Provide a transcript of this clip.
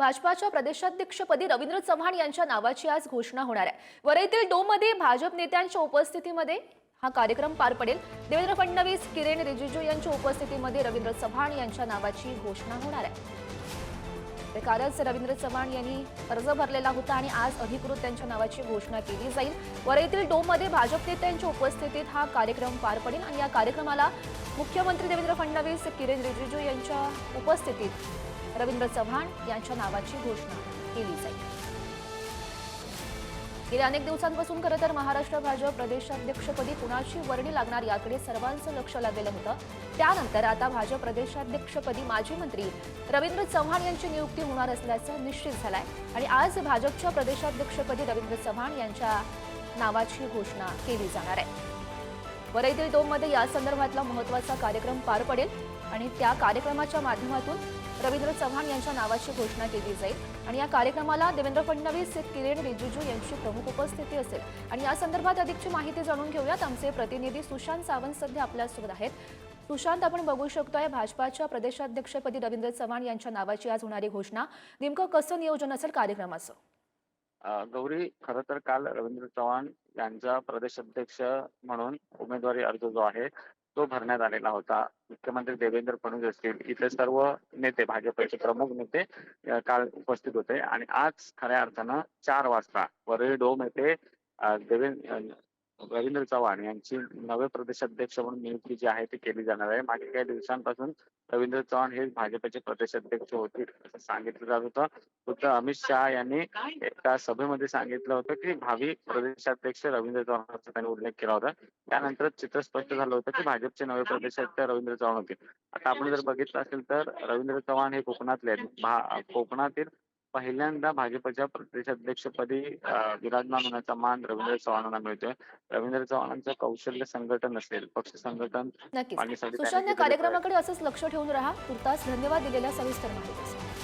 भाजपाच्या प्रदेशाध्यक्षपदी रवींद्र चव्हाण यांच्या नावाची आज घोषणा होणार आहे. वरईतील डोममध्ये भाजप नेत्यांच्या उपस्थितीमध्ये हा कार्यक्रम पार पडेल. देवेंद्र फडणवीस किरेन रिजिजू यांच्या उपस्थितीमध्ये रवींद्र चव्हाण यांच्या नावाची घोषणा होणार आहे. कालच रवींद्र चव्हाण यांनी अर्ज भरलेला होता आणि आज अधिकृत त्यांच्या नावाची घोषणा केली जाईल. वरईतील डोममध्ये भाजप नेत्यांच्या उपस्थितीत हा कार्यक्रम पार पडेल आणि या कार्यक्रमाला मुख्यमंत्री देवेंद्र फडणवीस किरेन रिजिजू यांच्या उपस्थितीत रवींद्र चव्हाण यांच्या नावाची घोषणा केली जाईल. गेल्या अनेक दिवसांपासून खरं तर महाराष्ट्र भाजप प्रदेशाध्यक्षपदी कुणाची वर्णी लागणार याकडे सर्वांचं लक्ष लागलेलं होतं. त्यानंतर आता भाजप प्रदेशाध्यक्षपदी माजी मंत्री रवींद्र चव्हाण यांची नियुक्ती होणार असल्याचं निश्चित झालंय. आणि आज भाजपच्या प्रदेशाध्यक्षपदी रवींद्र चव्हाण यांच्या नावाची घोषणा केली जाणार आहे. वरईतील डोममध्ये या संदर्भातला महत्त्वाचा कार्यक्रम पार पडेल आणि त्या कार्यक्रमाच्या माध्यमातून रवींद्र चव्हाण यांच्या नावाची घोषणा केली जाईल. आणि या कार्यक्रमाला देवेंद्र फडणवीस किरेन रिजिजू यांची प्रमुख उपस्थिती असेल. आणि या संदर्भात अधिकची माहिती जाणून घेऊयात. आमचे प्रतिनिधी सुशांत सावंत सध्या आपल्यासोबत आहेत. सुशांत आपण बघू शकतोय भाजपाच्या प्रदेशाध्यक्षपदी रवींद्र चव्हाण यांच्या नावाची आज होणारी घोषणा. नेमकं कसं नियोजन असेल कार्यक्रमाचं? अ, गौरी खरं तर काल रवींद्र चव्हाण यांचा प्रदेश अध्यक्ष म्हणून उमेदवारी अर्ज जो आहे तो भरण्यात आलेला होता. मुख्यमंत्री देवेंद्र फडणवीस असतील इथे सर्व नेते भाजपचे प्रमुख नेते अ, काल उपस्थित होते. आणि आज खऱ्या अर्थानं चार वाजता वरळी डोम येथे अ, देवेंद्र रवींद्र चव्हाण यांची नवे प्रदेश अध्यक्ष म्हणून नियुक्ती जी आहे ती केली जाणार आहे. मागील काही दिवसांपासून रवींद्र चव्हाण हे भाजपचे प्रदेश अध्यक्ष होतील असं सांगितलं जात होतं. फक्त अमित शहा यांनी एका सभेमध्ये सांगितलं होतं की भावी प्रदेशाध्यक्ष रवींद्र चव्हाणांचा त्यांनी उल्लेख केला होता. त्यानंतर चित्र स्पष्ट झालं होतं की भाजपचे नवे प्रदेशाध्यक्ष रवींद्र चव्हाण होते आता आपण जर बघितलं असेल तर रवींद्र चव्हाण हे कोकणातले आहेत. कोकणातील पहिल्यांदा भाजपच्या प्रदेशाध्यक्षपदी अं, विराजमान होण्याचा मान रवींद्र चव्हाणांना मिळतोय. रवींद्र चव्हाणांचं कौशल्य संघटन असेल पक्ष संघटन नक्कीच. सुशांत त्यांनी कार्यक्रमाकडे असंच लक्ष ठेवून राहा. तुर्तास धन्यवाद दिलेल्या सविस्तर माहितीसाठी.